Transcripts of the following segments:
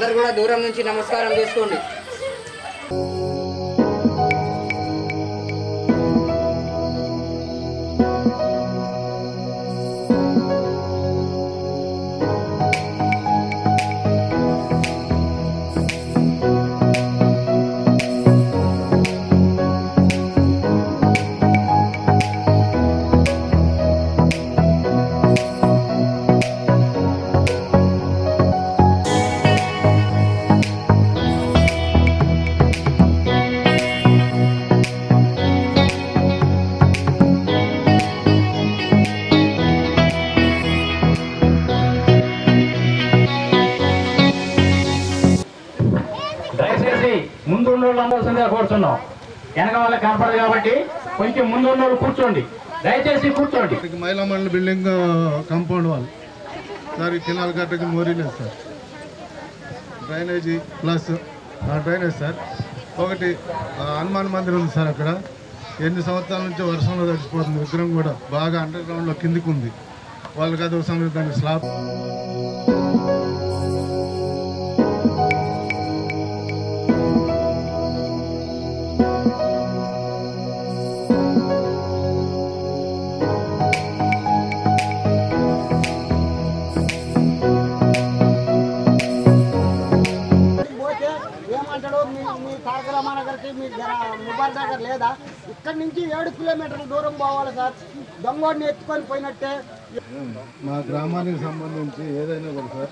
అందరు కూడా దూరం నుంచి నమస్కారం చేసుకోండి. కూర్చున్నాం. వెనక వాళ్ళకి కనపడదు కాబట్టి కొంచెం ముందు ఉన్న వాళ్ళు కూర్చోండి. దయచేసి కూర్చోండి. మహిళా మండలి బిల్డింగ్ కాంపౌండ్ వాల్ సార్ ఈ కినాల మోరీ లేదు sir. Drainage plus drainage sir. ఒకటి హనుమాన్ మందిర్ ఉంది సార్ అక్కడ. ఎన్ని సంవత్సరాల నుంచి వర్షంలో తడిచిపోతుంది విగ్రహం కూడా బాగా అండర్ గ్రౌండ్లో కిందికి ఉంది. వాళ్ళకి అదొక సమయం దాన్ని స్లాబ్ మీ జర ముబార్ నగర్ లేదా? ఇక్కడి నుంచి ఏడు కిలోమీటర్ల దూరం పోవాలి సార్. దొంగోడిని ఎత్తుకొని పోయినట్టే. మా గ్రామానికి సంబంధించి ఏదైనా కూడా సార్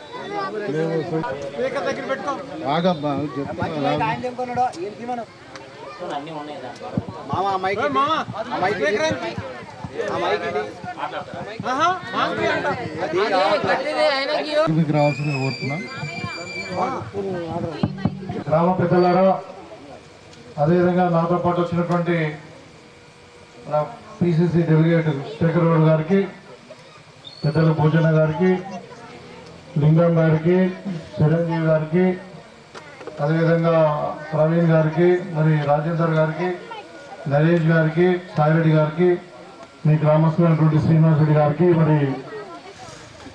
మేము ఆగబ్బా చెప్తున్నా మీకు రావాల్సింది కోరుతున్నాం. గ్రామ పెద్దలారా అదేవిధంగా నాతో పాటు వచ్చినటువంటి మన పిసిసి డెలిగేట్ శేఖరరావు గారికి పెద్దల భోజన గారికి లింగం గారికి చిరంజీవి గారికి అదేవిధంగా ప్రవీణ్ గారికి మరి రాజేందర్ గారికి నరేష్ గారికి సాయిరెడ్డి గారికి మీ గ్రామస్తులైనటువంటి శ్రీనివాస్ రెడ్డి గారికి మరి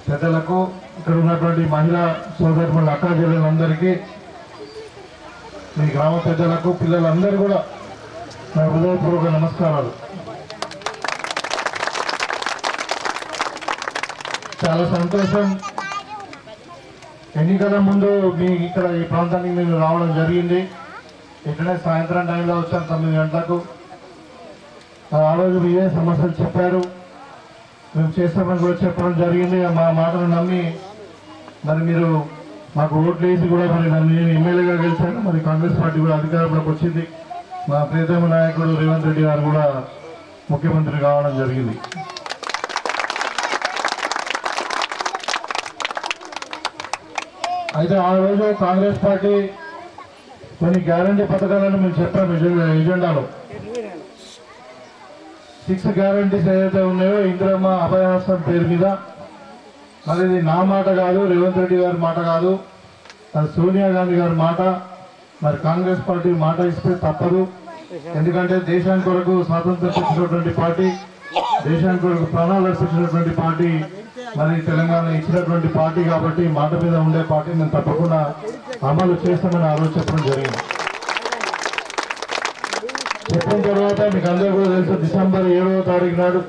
పెద్దలకు ఇక్కడ ఉన్నటువంటి మహిళా మళ్ళీ అక్క చెల్లెలందరికీ మీ గ్రామ పెద్దలకు పిల్లలందరూ కూడా నా హృదయపూర్వక నమస్కారాలు. చాలా సంతోషం. ఎన్నికల ముందు మీ ఇక్కడ ఈ ప్రాంతానికి నేను రావడం జరిగింది. ఇక్కడే సాయంత్రం టైంలో వచ్చాను తొమ్మిది గంటలకు. ఆ రోజు మీరే సమస్యలు చెప్పారు? మేము చేస్తామని కూడా చెప్పడం జరిగింది. మా మాటను నమ్మి మరి మీరు మాకు ఓట్లు వేసి కూడా మరి నన్ను నేను ఎమ్మెల్యేగా గెలిచాను. మరి కాంగ్రెస్ పార్టీ కూడా అధికారంలోకి వచ్చింది. మా ప్రియతమ నాయకుడు రేవంత్ రెడ్డి గారు కూడా ముఖ్యమంత్రి కావడం జరిగింది. అయితే ఆ రోజు కాంగ్రెస్ పార్టీ కొన్ని గ్యారంటీ పథకాలను మేము చెప్పాము ఎజెండాలో. సిక్స్ గ్యారంటీస్ ఏదైతే ఉన్నాయో ఇందిరమ్మ అభయహస్తం పేరు మీద మరి ఇది నా మాట కాదు రేవంత్ రెడ్డి గారి మాట కాదు. మరి సోనియా గాంధీ గారి మాట. మరి కాంగ్రెస్ పార్టీ మాట ఇస్తే తప్పదు. ఎందుకంటే దేశానికి కొరకు స్వాతంత్రం తెచ్చినటువంటి పార్టీ దేశానికి కొరకు ప్రాణాలు రక్షించినటువంటి పార్టీ మరి తెలంగాణ ఇచ్చినటువంటి పార్టీ కాబట్టి మాట మీద ఉండే పార్టీ నేను తప్పకుండా అమలు చేస్తామని ఆలోచించడం చెప్పడం జరిగింది. చెప్పిన తర్వాత మీకు అందరూ కూడా తెలుసు డిసెంబర్ ఏడవ తారీఖు నాడు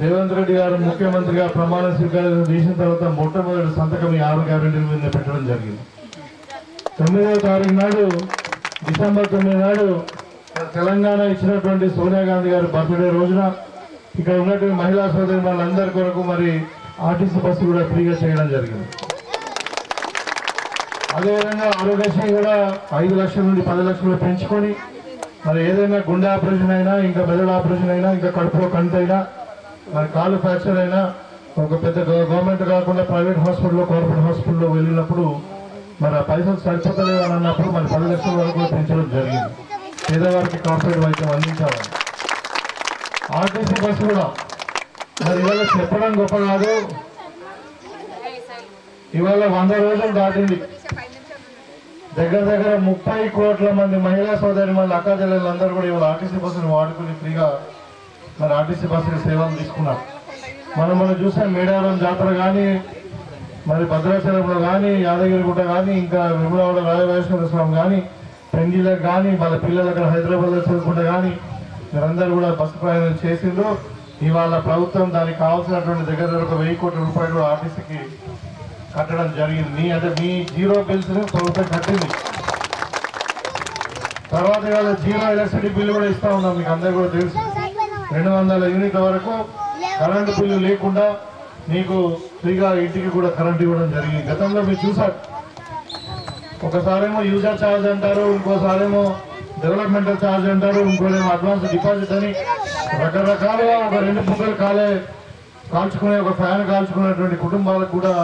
రేవంత్ రెడ్డి గారు ముఖ్యమంత్రిగా ప్రమాణ స్వీకారం చేసిన తర్వాత మొట్టమొదటి సంతకం ఈ ఆరు గ్యారెంటీల మీద పెట్టడం జరిగింది. తొమ్మిదవ తారీఖు నాడు డిసెంబర్ తొమ్మిది నాడు తెలంగాణ ఇచ్చినటువంటి సోనియా గాంధీ గారి బర్త్డే రోజున ఇక్కడ ఉన్నటువంటి మహిళా సోదరి వాళ్ళందరి కొరకు మరి ఆర్టీసీ బస్సు కూడా ఫ్రీగా చేయడం జరిగింది. అదేవిధంగా ఆరోగ్యశ్రీ కూడా ఐదు లక్షల నుండి పది లక్షలు పెంచుకొని మరి ఏదైనా గుండె ఆపరేషన్ అయినా ఇంకా మెదడు ఆపరేషన్ అయినా ఇంకా కడుపులో కంటైనా కాలు ఫ్రాక్చర్ అయినా ఒక పెద్ద గవర్నమెంట్ కాకుండా ప్రైవేట్ హాస్పిటల్లో కార్పొరేట్ హాస్పిటల్లో వెళ్ళినప్పుడు మరి ఆ పైసలు సరిపోతలేవు అని అన్నప్పుడు మన పది లక్షల వరకు పెంచడం జరిగింది. పేదవారికి కార్పొరేట్ వైద్యం అందించాలని ఆర్టీసీ బస్సు కూడా. మరి ఇవాళ చెప్పడం గొప్ప కాదు. ఇవాళ వంద రోజులు దాటింది. దగ్గర దగ్గర ముప్పై కోట్ల మంది మహిళా సోదరి మంది అక్క చెల్లెలందరూ కూడా ఇవాళ ఆర్టీసీ బస్సును వాడుకుని ఫ్రీగా మరి ఆర్టీసీ బస్సు సేవలు తీసుకున్నారు. మనం మనం చూసాం మేడారం జాతర కానీ మరి భద్రాచలంలో కానీ యాదగిరిగుట్ట కానీ ఇంకా విమలవాడ రాజరాజేశ్వర స్వామి కానీ పెండిలకు కానీ వాళ్ళ పిల్లలు అక్కడ హైదరాబాద్లో చదువుకుంటే కానీ మీరందరూ కూడా బస్సు ప్రయాణం చేసిండ్రు. ఇవాళ ప్రభుత్వం దానికి కావాల్సినటువంటి దగ్గర ఒక వెయ్యి కోట్ల రూపాయలు ఆర్టీసీకి కట్టడం జరిగింది. మీ అంటే మీ జీరో బిల్స్ని ప్రభుత్వం కట్టింది. తర్వాత ఇవాళ జీరో ఎలక్ట్రిసిటీ బిల్లు కూడా ఇస్తా ఉన్నాం మీకు అందరికీ కూడా తెలుసు. రెండు వందల యూనిట్ల వరకు కరెంటు బిల్లు లేకుండా మీకు ఫ్రీగా ఇంటికి కూడా కరెంట్ ఇవ్వడం జరిగింది. గతంలో మీరు చూసారు ఒకసారేమో యూజర్ ఛార్జ్ అంటారు ఇంకోసారేమో డెవలప్మెంటల్ ఛార్జ్ అంటారు ఇంకోలేమో అడ్వాన్స్ డిపాజిట్ అని రకరకాలుగా ఒక రెండు పుక్కలు కాలే కాల్చుకునే ఒక ఫ్యాన్ కాల్చుకునేటువంటి కుటుంబాలకు కూడా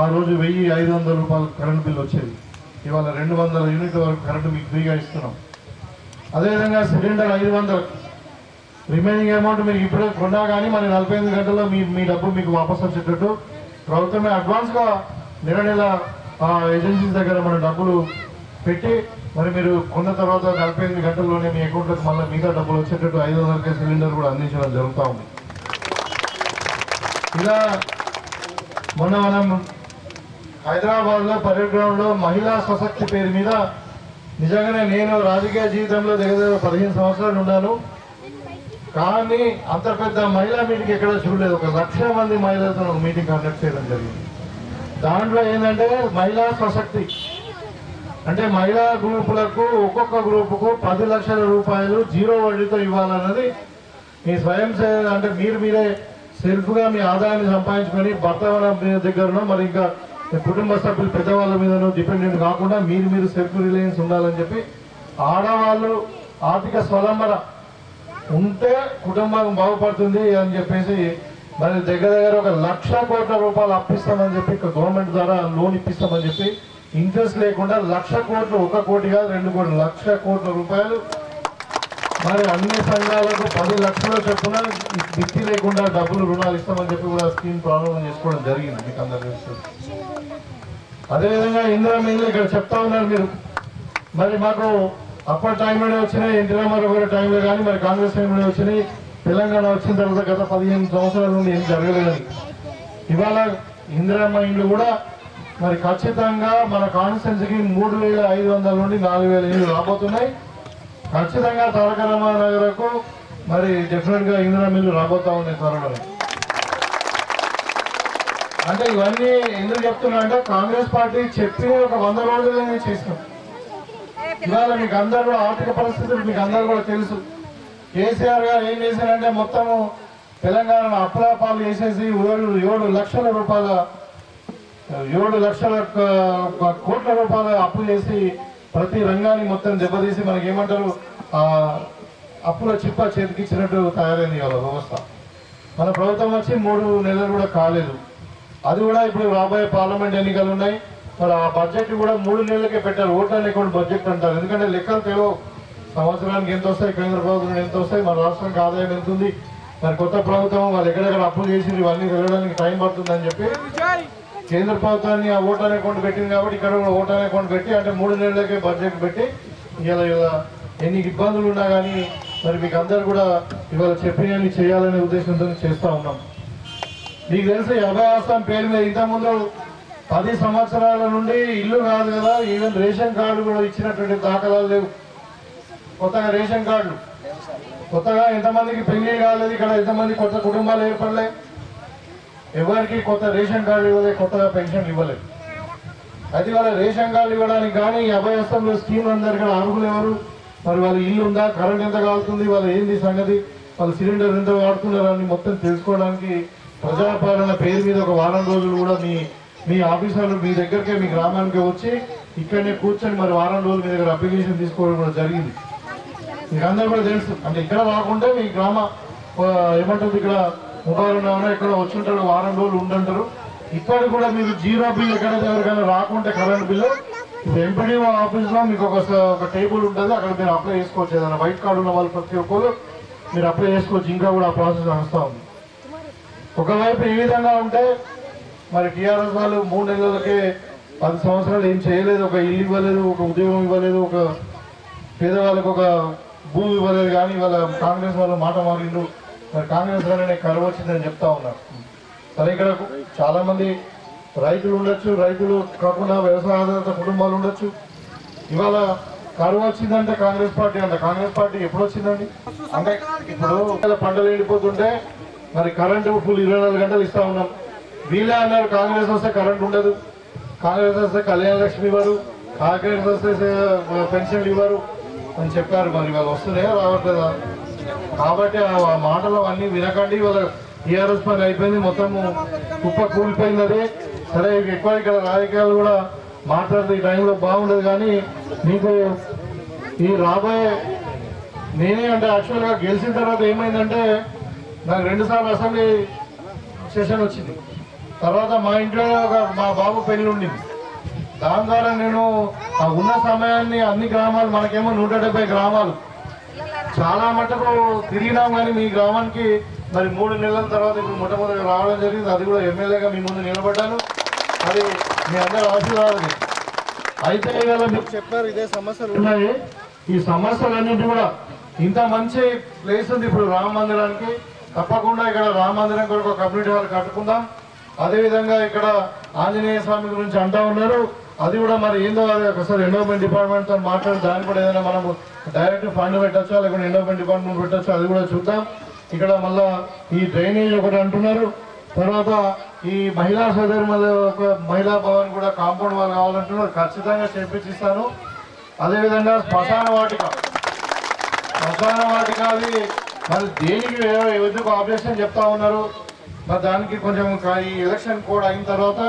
ఆ రోజు వెయ్యి ఐదు వందల రూపాయలు కరెంటు బిల్లు వచ్చేది. ఇవాళ రెండు వందల యూనిట్ల వరకు కరెంటు మీకు ఫ్రీగా ఇస్తున్నాం. అదేవిధంగా సిలిండర్ ఐదు వందలు. రిమైనింగ్ అమౌంట్ మీరు ఇప్పుడే కొన్నా కానీ మరి నలభై ఎనిమిది గంటల్లో మీ మీ డబ్బు మీకు వాపస్ వచ్చేటట్టు ప్రభుత్వమే అడ్వాన్స్గా నెల నెల ఏజెన్సీస్ దగ్గర మన డబ్బులు పెట్టి మరి మీరు కొన్న తర్వాత నలభై ఎనిమిది గంటల్లోనే మీ అకౌంట్లోకి మళ్ళీ మిగతా డబ్బులు వచ్చేటట్టు ఐదు వందలకే సిలిండర్ కూడా అందించడం జరుగుతూ ఉంది. ఇలా మొన్న మనం హైదరాబాద్లో పర్యటనలో మహిళా స్వశక్తి పేరు మీద నిజంగానే నేను రాజకీయ జీవితంలో దగ్గర దగ్గర పదిహేను సంవత్సరాలు ఉన్నాను కానీ అంత పెద్ద మహిళా మీటింగ్ ఎక్కడ చూడలేదు. ఒక లక్ష మంది మహిళలతో ఒక మీటింగ్ కండక్ట్ చేయడం జరిగింది. దాంట్లో ఏంటంటే మహిళా స్వశక్తి. అంటే మహిళా గ్రూపులకు ఒక్కొక్క గ్రూపుకు పది లక్షల రూపాయలు జీరో వడ్డీతో ఇవ్వాలన్నది మీ స్వయం సేవ అంటే మీరు మీరే సెల్ఫ్గా మీ ఆదాయాన్ని సంపాదించుకొని భర్త మీద దగ్గరనో మరి ఇంకా మీ కుటుంబ సభ్యులు పెద్దవాళ్ళ మీదనో డిపెండెంట్ కాకుండా మీరు మీరు సెల్ఫ్ రిలయన్స్ ఉండాలని చెప్పి ఆడవాళ్ళు ఆర్థిక స్వలంబన ఉంటే కుటుంబం బాగుపడుతుంది అని చెప్పేసి మరి దగ్గర దగ్గర ఒక లక్ష కోట్ల రూపాయలు అప్పిస్తామని చెప్పి గవర్నమెంట్ ద్వారా లోన్ ఇప్పిస్తామని చెప్పి ఇంట్రెస్ట్ లేకుండా లక్ష కోట్లు ఒక కోటి కాదు రెండు కోట్లు లక్ష కోట్ల రూపాయలు మరి అన్ని సంఘాలకు పది లక్షల చొప్పున మిత్తి లేకుండా డబ్బులు రుణాలు ఇస్తామని చెప్పి కూడా స్కీమ్ ప్రారంభం చేసుకోవడం జరిగింది. మీకు అందరికీ తెలుసు. అదేవిధంగా ఇందిరా మీద ఇక్కడ చెప్తా ఉన్నారు మీరు. మరి మాకు అప్పటి టైంలోనే వచ్చినాయి. ఎన్టీ రామారావు గారి టైంలో కానీ మరి కాంగ్రెస్ టైంలోనే వచ్చినాయి. తెలంగాణ వచ్చిన తర్వాత గత పదిహేను సంవత్సరాల నుండి ఏం జరగలేదని ఇవాళ ఇందిరామ్మ ఇండ్లు కూడా మరి ఖచ్చితంగా మన కాన్స్టిట్యున్సీకి మూడు వేల ఐదు వందల నుండి నాలుగు వేల ఇండ్లు రాబోతున్నాయి. ఖచ్చితంగా తారక రామానగరకు మరి డెఫినెట్గా ఇందిరామ్మ ఇందిరా రాబోతా ఉన్నాయి త్వరలో. అంటే ఇవన్నీ ఎందుకు చెప్తున్నా అంటే కాంగ్రెస్ పార్టీ చెప్పి ఒక వంద రోజులనే చేసినాం. ఇవాళ మీకు అందరూ ఆర్థిక పరిస్థితులు మీకు అందరూ కూడా తెలుసు. కేసీఆర్ గారు ఏం చేశారంటే మొత్తము తెలంగాణ అప్రాపాలు చేసేసి ఏడు ఏడు లక్షల రూపాయల ఏడు లక్షల కోట్ల రూపాయల అప్పు చేసి ప్రతి రంగాన్ని మొత్తం దెబ్బతీసి మనకి ఏమంటారు ఆ అప్పుల చిప్ప చేతికిచ్చినట్టు తయారైంది కదా వ్యవస్థ. మన ప్రభుత్వం వచ్చి మూడు నెలలు కూడా కాలేదు. అది కూడా ఇప్పుడు రాబోయే పార్లమెంట్ ఎన్నికలు ఉన్నాయి. మరి ఆ బడ్జెట్ కూడా మూడు నెలలకే పెట్టారు ఓటర్ అకౌంట్ బడ్జెట్ అంటారు. ఎందుకంటే లెక్కలు తెలియవు సంవత్సరానికి ఎంత వస్తాయి కేంద్ర ప్రభుత్వం ఎంత వస్తాయి మన రాష్ట్రానికి ఆదాయం ఎంత ఉంది మరి కొత్త ప్రభుత్వం వాళ్ళు ఎక్కడెక్కడ అప్పులు చేసి ఇవన్నీ వెళ్ళడానికి టైం పడుతుందని చెప్పి కేంద్ర ప్రభుత్వాన్ని ఆ ఓటర్ అకౌంట్ పెట్టింది కాబట్టి ఇక్కడ కూడా ఓటర్ అకౌంట్ పెట్టి అంటే మూడు నెలలకే బడ్జెట్ పెట్టి ఇలా ఇలా ఎన్ని ఇబ్బందులు ఉన్నా కానీ మరి మీకు అందరు కూడా ఇవాళ చెప్పినవి చేయాలనే ఉద్దేశంతో చేస్తూ ఉన్నాం. మీకు తెలిసి యాభై ఆస్థాన్ పేరు మీద ఇంతకుముందు పది సంవత్సరాల నుండి ఇల్లు కాదు కదా ఈవెన్ రేషన్ కార్డు కూడా ఇచ్చినటువంటి దాఖలాలు లేవు. కొత్తగా రేషన్ కార్డులు. కొత్తగా ఎంతమందికి పెళ్ళి కాలేదు ఇక్కడ ఎంతమంది కొత్త కుటుంబాలు ఏర్పడలే. ఎవరికి కొత్త రేషన్ కార్డు ఇవ్వలేదు కొత్తగా పెన్షన్ ఇవ్వలేదు. అది వాళ్ళ రేషన్ కార్డు ఇవ్వడానికి కానీ ఈ అభయస్థంలో స్కీమ్ అందరు ఇక్కడ అర్హులు ఎవరు? మరి వాళ్ళ ఇల్లు ఉందా? కరెంట్ ఎంత కాలుతుంది? వాళ్ళు ఏంది సంగతి? వాళ్ళు సిలిండర్ ఎంత వాడుతున్నారు అని మొత్తం తెలుసుకోవడానికి ప్రజాపాలన పేరు మీద ఒక వారం రోజులు కూడా మీ మీ ఆఫీసర్లు మీ దగ్గరకే మీ గ్రామానికి వచ్చి ఇక్కడనే కూర్చొని మరి వారం రోజులు మీ దగ్గర అప్లికేషన్ తీసుకోవడం కూడా జరిగింది. మీకు అందరూ కూడా తెలుసు. అంటే ఇక్కడ రాకుంటే మీ గ్రామ ఏమంటుంది ఇక్కడ మొబైల్ ఉన్నామో ఇక్కడ వచ్చి ఉంటారు వారం రోజులు ఉండంటారు. ఇక్కడ కూడా మీరు జీరో బిల్ ఎక్కడ ఎవరికైనా రాకుంటే కరెంట్ బిల్లు. ఎంపీడీఓ ఆఫీస్లో మీకు ఒక ఒక టేబుల్ ఉంటుంది. అక్కడ మీరు అప్లై చేసుకోవచ్చు. ఏదైనా వైట్ కార్డు ఉన్న వాళ్ళు ప్రతి ఒక్కరు మీరు అప్లై చేసుకోవచ్చు. ఇంకా కూడా ఆ ప్రాసెస్ నడుస్తూ ఉంది. ఒకవైపు ఈ విధంగా ఉంటే మరి టీఆర్ఎస్ వాళ్ళు మూడు నెలలకే పది సంవత్సరాలు ఏం చేయలేదు. ఒక ఇల్లు ఇవ్వలేదు ఒక ఉద్యోగం ఇవ్వలేదు ఒక పేదవాళ్ళకు ఒక భూమి ఇవ్వలేదు. కానీ వాళ్ళ కాంగ్రెస్ వాళ్ళు మాట మారిండు మరి కాంగ్రెస్ వల్లనే కరువు వచ్చిందని చెప్తా ఉన్నారు. సరే ఇక్కడ చాలామంది రైతులు ఉండొచ్చు. రైతులు కాకుండా వ్యవసాయ ఆధారిత కుటుంబాలు ఉండొచ్చు. ఇవాళ కరువు వచ్చిందంటే కాంగ్రెస్ పార్టీ అంట. కాంగ్రెస్ పార్టీ ఎప్పుడు వచ్చిందండి? అంటే ఇప్పుడు పంటలు ఎండిపోతుంటే మరి కరెంటు ఫుల్ ఇరవై నాలుగు గంటలు ఇస్తా ఉన్నాం. వీళ్ళే అన్నారు కాంగ్రెస్ వస్తే కరెంట్ ఉండదు కాంగ్రెస్ వస్తే కళ్యాణ లక్ష్మి ఇవ్వరు కాంగ్రెస్ వస్తే పెన్షన్లు ఇవ్వరు అని చెప్పారు. మరి వాళ్ళు వస్తున్నాయా రావట్లేదా? కాబట్టి ఆ మాటలు అన్ని వినకండి. వాళ్ళ టీఆర్ఎస్ పని అయిపోయింది మొత్తం కుప్ప కూలిపోయింది అది. సరే ఎక్కువ ఇక్కడ రాజకీయాలు కూడా మాట్లాడితే ఈ టైంలో బాగుండదు కానీ మీకు ఈ రాబోయే నేనే అంటే యాక్చువల్గా గెలిచిన తర్వాత ఏమైందంటే నాకు రెండుసార్లు అసెంబ్లీ సెషన్ వచ్చింది. తర్వాత మా ఇంట్లో ఒక మా బాబు పెళ్ళి ఉండింది. దాని ద్వారా నేను ఆ ఉన్న సమయాన్ని అన్ని గ్రామాలు మనకేమో నూట డెబ్బై గ్రామాలు. చాలా మటుకు తిరిగినాం కానీ మీ గ్రామానికి మరి మూడు నెలల తర్వాత ఇప్పుడు మొట్టమొదటి రావడం జరిగింది. అది కూడా ఎమ్మెల్యేగా మీ ముందు నిలబడ్డాను. అది మీ అందరి ఆశీర్వాదాలు అయితే ఇవాళ మీకు చెప్పారు ఇదే సమస్యలు. ఉన్నాయి. ఈ సమస్యలన్నింటి కూడా ఇంత మంచి ప్లేస్ ఉంది ఇప్పుడు రామ మందిరానికి. తప్పకుండా ఇక్కడ రామ మందిరం కొరకు ఒక కమ్యూనిటీ హాల్ కట్టుకుందాం. అదేవిధంగా ఇక్కడ ఆంజనేయ స్వామి గురించి అంటా ఉన్నారు. అది కూడా మరి ఏందో అది ఒకసారి ఎండోమెంట్ డిపార్ట్మెంట్తో మాట్లాడి దాన్ని కూడా ఏదైనా మనము డైరెక్ట్ ఫండ్ పెట్టచ్చా లేకుంటే ఎండోమెంట్ డిపార్ట్మెంట్ పెట్టచ్చా అది కూడా చూద్దాం. ఇక్కడ మళ్ళా ఈ డ్రైనేజ్ ఒకటి అంటున్నారు. తర్వాత ఈ మహిళా సదర్ ఒక మహిళా భవన్ కూడా కాంపౌండ్ వాళ్ళు కావాలంటున్నారు. ఖచ్చితంగా చేపించిస్తాను. అదేవిధంగా శ్మశాన వాటిక. శ్మశాన వాటిక అది మరి దేనికి ఎందుకు ఆపరేషన్ చెప్తా ఉన్నారు. మరి దానికి కొంచెం ఈ ఎలక్షన్ కోడ్ అయిన తర్వాత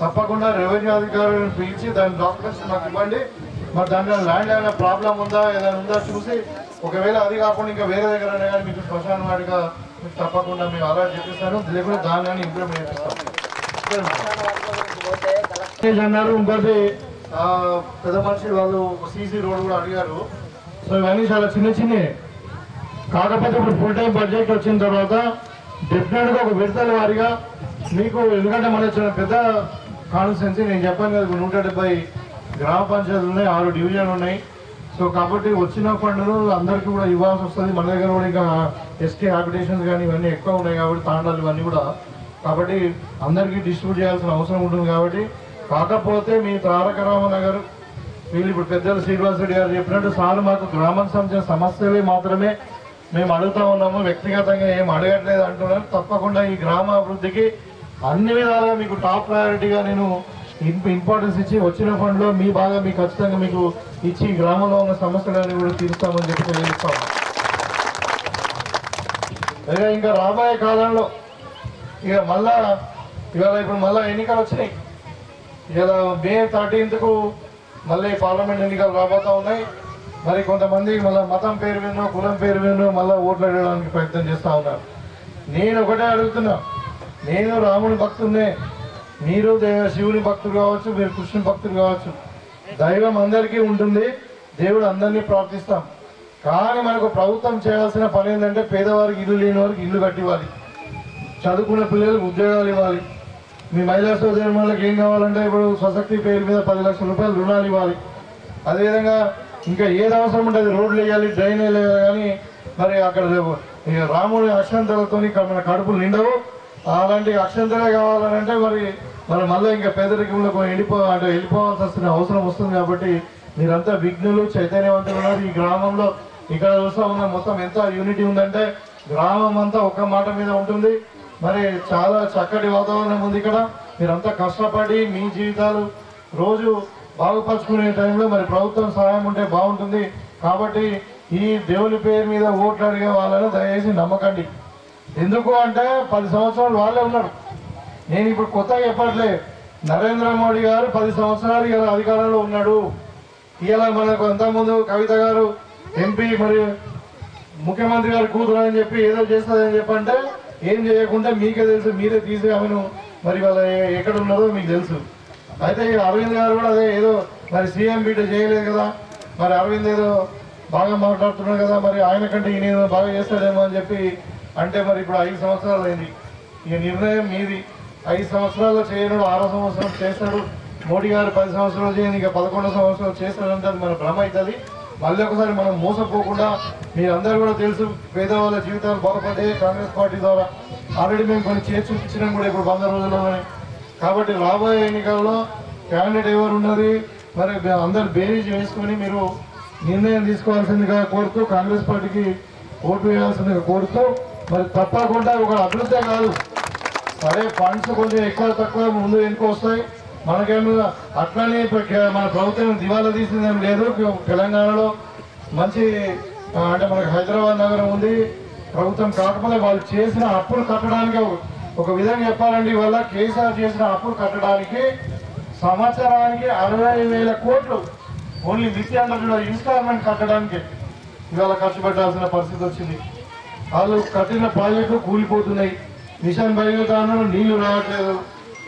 తప్పకుండా రెవెన్యూ అధికారులను పిలిచి దాని డాక్యుమెంట్స్ మాకు ఇవ్వండి. మరి దాంట్లో ల్యాండ్ ఏమైనా ప్రాబ్లం ఉందా ఏదైనా ఉందా చూసి ఒకవేళ అది కాకుండా ఇంకా వేరే దగ్గర కానీ మీకు శ్మశాన వాటిక మీకు తప్పకుండా మేము అలర్ట్ చేపిస్తాను. లేకుంటే దాన్ని కానీ ఇంప్లిమెంట్ చేపిస్తాం. అన్నారు? ఇంకోటి పెద్ద మనిషి వాళ్ళు సీసీ రోడ్ కూడా అడిగారు. సో ఇవన్నీ చాలా చిన్న చిన్న కాకపోతే ఇప్పుడు ఫుల్ టైం బడ్జెట్ వచ్చిన తర్వాత డెఫినెట్గా ఒక విడతల వారిగా మీకు ఎందుకంటే మన వచ్చిన పెద్ద కాన్స్టిట్యున్సీ నేను చెప్పాను కదా నూట డెబ్బై గ్రామ పంచాయతీలు ఉన్నాయి ఆరు డివిజన్లు ఉన్నాయి. సో కాబట్టి వచ్చిన ఫండ్లు అందరికీ కూడా ఇవ్వాల్సి వస్తుంది. మన దగ్గర కూడా ఇంకా ఎస్టీ హ్యాబిటేషన్స్ కానీ ఇవన్నీ ఎక్కువ ఉన్నాయి కాబట్టి తాండాలు ఇవన్నీ కూడా. కాబట్టి అందరికీ డిస్ట్రిబ్యూట్ చేయాల్సిన అవసరం ఉంటుంది కాబట్టి కాకపోతే మీ తారక రామనగర్ వీళ్ళు ఇప్పుడు పెద్దలు శ్రీనివాస రెడ్డి గారు చెప్పినట్టు సార్ మాకు గ్రామానికి సంబంధించిన సమస్యలే మాత్రమే. మేము అడుగుతా ఉన్నాము వ్యక్తిగతంగా ఏం అడగట్లేదు అంటున్నారు. తప్పకుండా ఈ గ్రామ అభివృద్ధికి అన్ని విధాలుగా మీకు టాప్ ప్రయారిటీగా నేను ఇంపార్టెన్స్ ఇచ్చి వచ్చిన ఫండ్లో మీ బాగా మీకు ఖచ్చితంగా మీకు ఇచ్చి గ్రామంలో ఉన్న సమస్యలన్నీ కూడా తీరుస్తామని చెప్పి తెలియజేస్తాము లేదా ఇంకా రాబోయే కాలంలో ఇక మళ్ళా ఇవాళ ఇప్పుడు మళ్ళా ఎన్నికలు వచ్చినాయి. ఇలా మే థర్టీన్త్కు మళ్ళీ పార్లమెంట్ ఎన్నికలు రాబోతా ఉన్నాయి. మరి కొంతమంది మళ్ళీ మతం పేరు వినో కులం పేరు వినో మళ్ళీ ఓట్లు అడగడానికి ప్రయత్నం చేస్తూ ఉన్నారు. నేను ఒకటే అడుగుతున్నా. నేను రాముని భక్తున్నే. మీరు దేవ శివుని భక్తులు కావచ్చు మీరు కృష్ణుని భక్తులు కావచ్చు. దైవం అందరికీ ఉంటుంది. దేవుడు అందరినీ ప్రార్థిస్తాం. కానీ మనకు ప్రభుత్వం చేయాల్సిన పని ఏంటంటే పేదవారికి ఇల్లు లేని వారికి ఇల్లు కట్టివ్వాలి. చదువుకున్న పిల్లలకు ఉద్యోగాలు ఇవ్వాలి. మీ మహిళా సోదరులకు ఏం కావాలంటే ఇప్పుడు స్వశక్తి పేరు మీద పది లక్షల రూపాయలు రుణాలు ఇవ్వాలి. అదేవిధంగా ఇంకా ఏది అవసరం ఉంటుంది రోడ్లు వేయాలి డ్రైన్ వేయాలి. కానీ మరి అక్కడ రాముడి అక్షంతలతో మన కడుపులు నిండవు. అలాంటి అక్షంతలే కావాలంటే మరి మరి మళ్ళీ ఇంకా పేదరికంలో వెళ్ళిపో అంటే వెళ్ళిపోవాల్సి వస్తున్న అవసరం వస్తుంది కాబట్టి మీరంతా విఘ్నులు చైతన్యవంతులు ఉన్నారు. ఈ గ్రామంలో ఇక్కడ చూస్తా ఉన్న మొత్తం ఎంత యూనిటీ ఉందంటే గ్రామం అంతా ఒక మాట మీద ఉంటుంది. మరి చాలా చక్కటి వాతావరణం ఉంది ఇక్కడ. మీరంతా కష్టపడి మీ జీవితాలు రోజు బాగుపరుచుకునే టైంలో మరి ప్రభుత్వం సహాయం ఉంటే బాగుంటుంది. కాబట్టి ఈ దేవుని పేరు మీద ఓట్లు అడిగే వాళ్ళని దయచేసి నమ్మకండి. ఎందుకు అంటే పది సంవత్సరాలు వాళ్ళే ఉన్నారు. నేను ఇప్పుడు కొత్తగా చెప్పట్లే నరేంద్ర మోడీ గారు పది సంవత్సరాలు ఇలా అధికారంలో ఉన్నాడు. ఇలా మనకు అంతకుముందు కవిత గారు ఎంపీ మరి ముఖ్యమంత్రి గారు కూతురు అని చెప్పి ఏదో చేస్తుందని చెప్పంటే ఏం చేయకుండా మీకే తెలుసు మీరే తీసి ఆమెను మరి వాళ్ళ ఎక్కడ ఉన్నదో మీకు తెలుసు. అయితే అరవింద్ గారు కూడా అదే ఏదో మరి సీఎం బీట చేయలేదు కదా. మరి అరవింద్ ఏదో బాగా మాట్లాడుతున్నాడు కదా మరి ఆయన కంటే ఈయన బాగా చేస్తాడేమో అని చెప్పి అంటే మరి ఇప్పుడు ఐదు సంవత్సరాలు అయింది. ఈ నిర్ణయం మీది. ఐదు సంవత్సరాలు చేయడు ఆరో సంవత్సరం చేస్తాడు. మోడీ గారు పది సంవత్సరాలు చేయండి ఇక పదకొండో సంవత్సరాలు చేస్తాడంటే అది మన భ్రమ అవుతుంది. మళ్ళీ ఒకసారి మనం మోసపోకుండా మీరందరూ కూడా తెలుసు పేదవాళ్ళ జీవితాలు బాగుపడే కాంగ్రెస్ పార్టీ ద్వారా. ఆల్రెడీ మేము కొన్ని చేసి చూపించినాం కూడా ఇప్పుడు వంద రోజుల్లోనే. కాబట్టి రాబోయే ఎన్నికల్లో క్యాండిడేట్ ఎవరు ఉన్నది మరి అందరు బేరీజ్ వేసుకొని మీరు నిర్ణయం తీసుకోవాల్సిందిగా కోరుతూ కాంగ్రెస్ పార్టీకి ఓటు వేయాల్సిందిగా కోరుతూ మరి తప్పకుండా ఒక అభివృద్ధి కాదు. సరే ఫండ్స్ కొంచెం ఎక్కువ తక్కువ ముందు వెనుక వస్తాయి. మనకేమో అట్లానే మన ప్రభుత్వం దివాలా తీసిందేం లేదు. తెలంగాణలో మంచి అంటే మనకు హైదరాబాద్ నగరం ఉంది. ప్రభుత్వం కాకపోతే వాళ్ళు చేసిన అప్పులు కట్టడానికి ఒక- విధంగా చెప్పాలంటే ఇవాళ కేసీఆర్ చేసిన అప్పులు కట్టడానికి సంవత్సరానికి అరవై వేల కోట్లు ఓన్లీ విద్యార్థుల ఇన్స్టాల్మెంట్ కట్టడానికి ఇవాళ ఖర్చు పెట్టాల్సిన పరిస్థితి వచ్చింది. వాళ్ళు కట్టిన ప్రాజెక్టులు కూలిపోతున్నాయి. మిషన్ భగీరథను నీళ్ళు రావట్లేదు.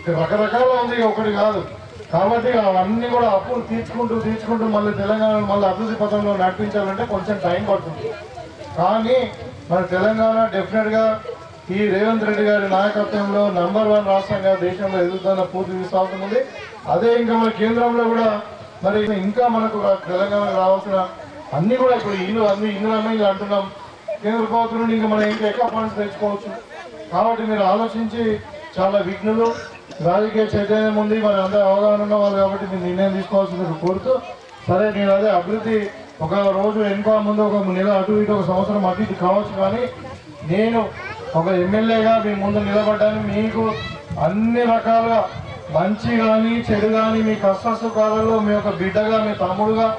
రకరకాల ఉంది ఇక ఒకటి కాదు. కాబట్టి అవన్నీ కూడా అప్పులు తీర్చుకుంటూ తీర్చుకుంటూ మళ్ళీ తెలంగాణ మళ్ళీ అభివృద్ధి పథంలో నడిపించాలంటే కొంచెం టైం పడుతుంది. కానీ మన తెలంగాణ డెఫినెట్గా ఈ రేవంత్ రెడ్డి గారి నాయకత్వంలో నంబర్ వన్ రాష్ట్రంగా దేశంలో ఎదుగుతున్న పూర్తి విశ్వాసం ఉంది. అదే ఇంకా మన కేంద్రంలో కూడా మరి ఇంకా మనకు తెలంగాణకు రావాల్సిన అన్ని కూడా ఇప్పుడు ఇల్లు అన్ని ఇల్లు అంటున్నాం. కేంద్ర ప్రభుత్వం నుండి ఇంకా మనం ఇంకా ఎక్కువ ఫండ్స్ తెచ్చుకోవచ్చు. కాబట్టి మీరు ఆలోచించి చాలా విఘ్నులు. రాజకీయ చైతన్యం ఉంది. మరి అందరూ అవగాహన ఉన్న వాళ్ళు కాబట్టి మీరు నిర్ణయం తీసుకోవాల్సింది కోరుతూ సరే నేను అదే అభివృద్ధి ఒక రోజు వెనుక ముందు ఒక నెల అటు ఇటు ఒక సంవత్సరం అటు ఇటు కావచ్చు కానీ నేను ఒక ఎమ్మెల్యేగా మీ ముందు నిలబడ్డాను. మీకు అన్ని రకాలుగా మంచి కానీ చెడు కానీ మీ కష్ట సుఖాలలో మీ యొక్క బిడ్డగా మీ తమ్ముడుగా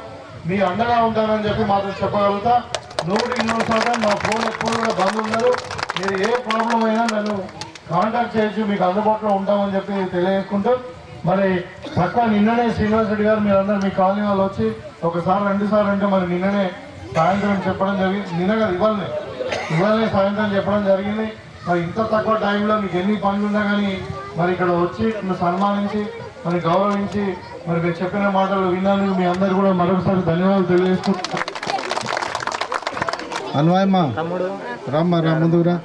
మీ అండగా ఉంటానని చెప్పి మాత్రం చెప్పగలుగుతా. నూటికి నూరు శాతం నా ఫోన్ ఎప్పుడు కూడా బంద్ ఉండదు. మీరు ఏ ప్రాబ్లం అయినా నన్ను కాంటాక్ట్ చేయొచ్చు. మీకు అందుబాటులో ఉంటామని చెప్పి తెలియజేసుకుంటూ. మరి పక్క నిన్ననే శ్రీనివాస్ రెడ్డి గారు మీరందరూ మీ కాలనీ వాళ్ళు వచ్చి ఒకసారి రెండు సార్లు అంటే మరి నిన్ననే సాయంత్రం చెప్పడం జరిగింది. నిన్న కదా ఇవాళనే. ఇవాళనే సాయంత్రం చెప్పడం జరిగింది. మరి ఇంత తక్కువ టైంలో మీకు ఎన్ని పనులు ఉన్నా కానీ మరి ఇక్కడ వచ్చి సన్మానించి మరి గౌరవించి మరి మీరు చెప్పిన మాటలు విన్నందుకు మీ అందరు కూడా మరొకసారి ధన్యవాదాలు తెలియజేసుకుంటున్నాను అన్వాయమ్మా తమ్ముడు. రామ్మా రా ముందుకు రా.